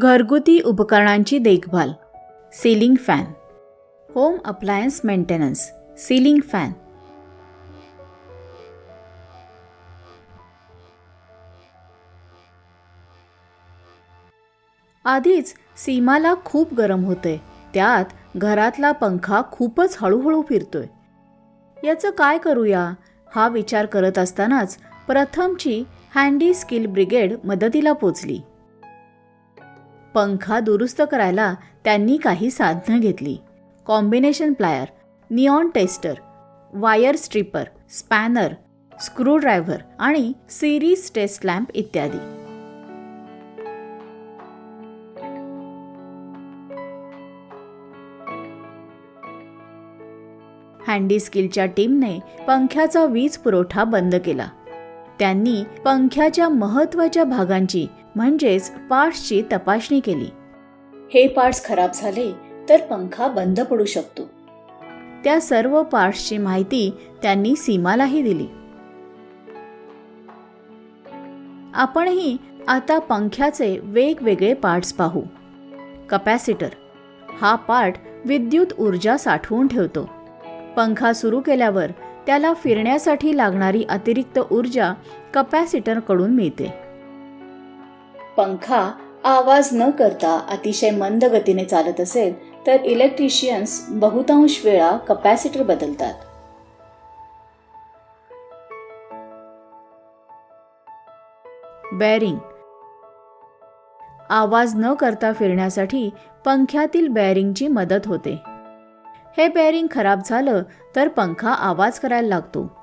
घरगुती उपकरणांची देखभाल. Ceiling fan. Home appliance maintenance. Ceiling fan. आधीच सीमाला खूप गरम होते त्यात घरातला पंखा खूपच हळूहळू फिरतोय. याचं काय करूया? हा विचार करत असतानाच प्रथमची हँडी स्किल ब्रिगेड मदतीला पोचली. पंखा दुरुस्त करायला त्यांनी काही साधनं घेतली. Combination plier neon tester wire stripper spanner screwdriver आणि सिरीज टेस्ट लॅम्प इत्यादी. हँडी स्किलच्या टीमने पंख्याचा वीज पुरवठा बंद केला. त्यांनी पंख्याच्या महत्त्वाच्या भागांची म्हणजेच पार्ट्सची तपासणी केली. हे पार्ट्स खराब झाले तर पंखा बंद पडू शकतो. त्या सर्व पार्ट्सची माहिती त्यांनी सीमालाही दिली. आपणही आता पंख्याचे वेगवेगळे पार्ट्स पाहू. कपॅसिटर. हा पार्ट विद्युत ऊर्जा साठवून ठेवतो. पंखा सुरू केल्यावर त्याला फिरण्यासाठी लागणारी अतिरिक्त ऊर्जा कपॅसिटरकडून मिळते. पंखा आवाज न करता अतिशय मंद गतीने चालत असेल तर इलेक्ट्रिशियन्स बहुतांश वेळा कपॅसिटर बदलतात. बॅरिंग आवाज न करता फिरण्यासाठी पंख्यातील बॅरिंगची मदत होते. हे बेअरिंग खराब झालं तर पंखा आवाज करायला लागतो.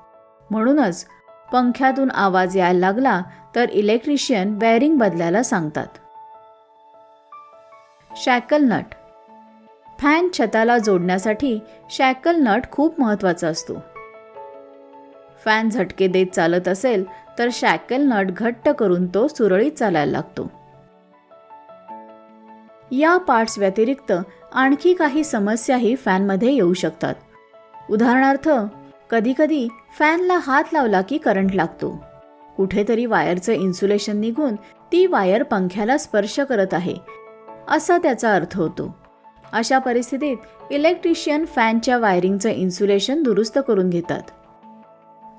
म्हणूनच पंख्यातून आवाज यायला लागला तर इलेक्ट्रिशियन बेअरिंग बदलायला सांगतात. शॅकल नट फॅन छताला जोडण्यासाठी शॅकल नट खूप महत्त्वाचा असतो. फॅन झटके देत चालत असेल तर शॅकल नट घट्ट करून तो सुरळीत चालायला लागतो. या पार्ट्स व्यतिरिक्त आणखी काही समस्याही फॅनमध्ये येऊ शकतात. उदाहरणार्थ कधीकधी फॅनला हात लावला की करंट लागतो. कुठेतरी वायरचं इन्सुलेशन निघून ती वायर पंख्याला स्पर्श करत आहे. असा त्याचा अर्थ होतो. अशा परिस्थितीत इलेक्ट्रिशियन फॅनच्या वायरिंगचं इन्सुलेशन दुरुस्त करून घेतात.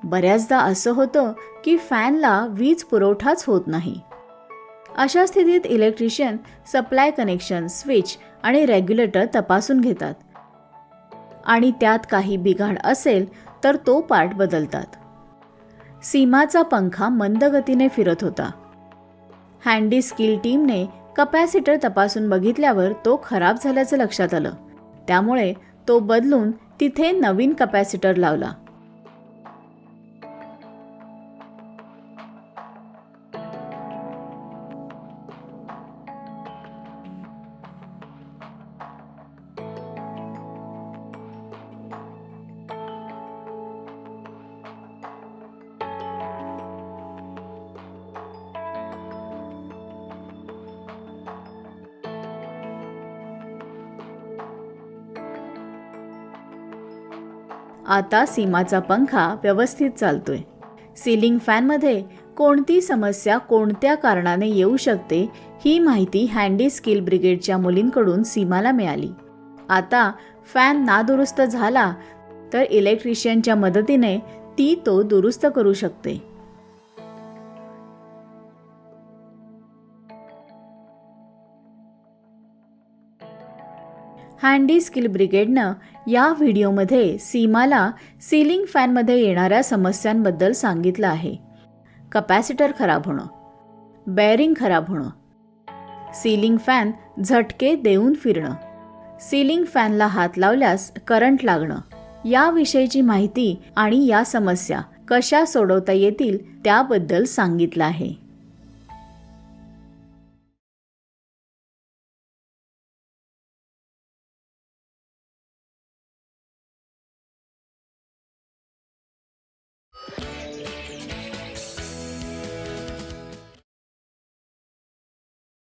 बऱ्याचदा असं होतं की फॅनला वीज पुरवठाच होत नाही. अशा स्थितीत इलेक्ट्रिशियन सप्लाय कनेक्शन स्विच आणि रेग्युलेटर तपासून घेतात. आणि त्यात काही बिघाड असेल तर तो पार्ट बदलतात. सीमाचा पंखा मंद गतीने फिरत होता. हँडी स्किल टीमने कपॅसिटर तपासून बघितल्यावर तो खराब झाल्याचं लक्षात आलं. त्यामुळे तो बदलून तिथे नवीन कपॅसिटर लावला. आता सीमाचा पंखा व्यवस्थित चालतोय. सिलिंग फॅनमध्ये कोणती समस्या कोणत्या कारणाने येऊ शकते ही माहिती हँडी स्किल ब्रिगेडच्या मुलींकडून सीमाला मिळाली. आता फॅन नादुरुस्त झाला तर इलेक्ट्रिशियनच्या मदतीने ती तो दुरुस्त करू शकते. हँडी स्किल ब्रिगेडनं या व्हिडिओमध्ये सीमाला सिलिंग फॅनमध्ये येणाऱ्या समस्यांबद्दल सांगितलं आहे. कपॅसिटर खराब होणं बॅरिंग खराब होणं सिलिंग फॅन झटके देऊन फिरणं सिलिंग फॅनला हात लावल्यास करंट लागणं याविषयीची माहिती आणि या समस्या कशा सोडवता येतील त्याबद्दल सांगितलं आहे.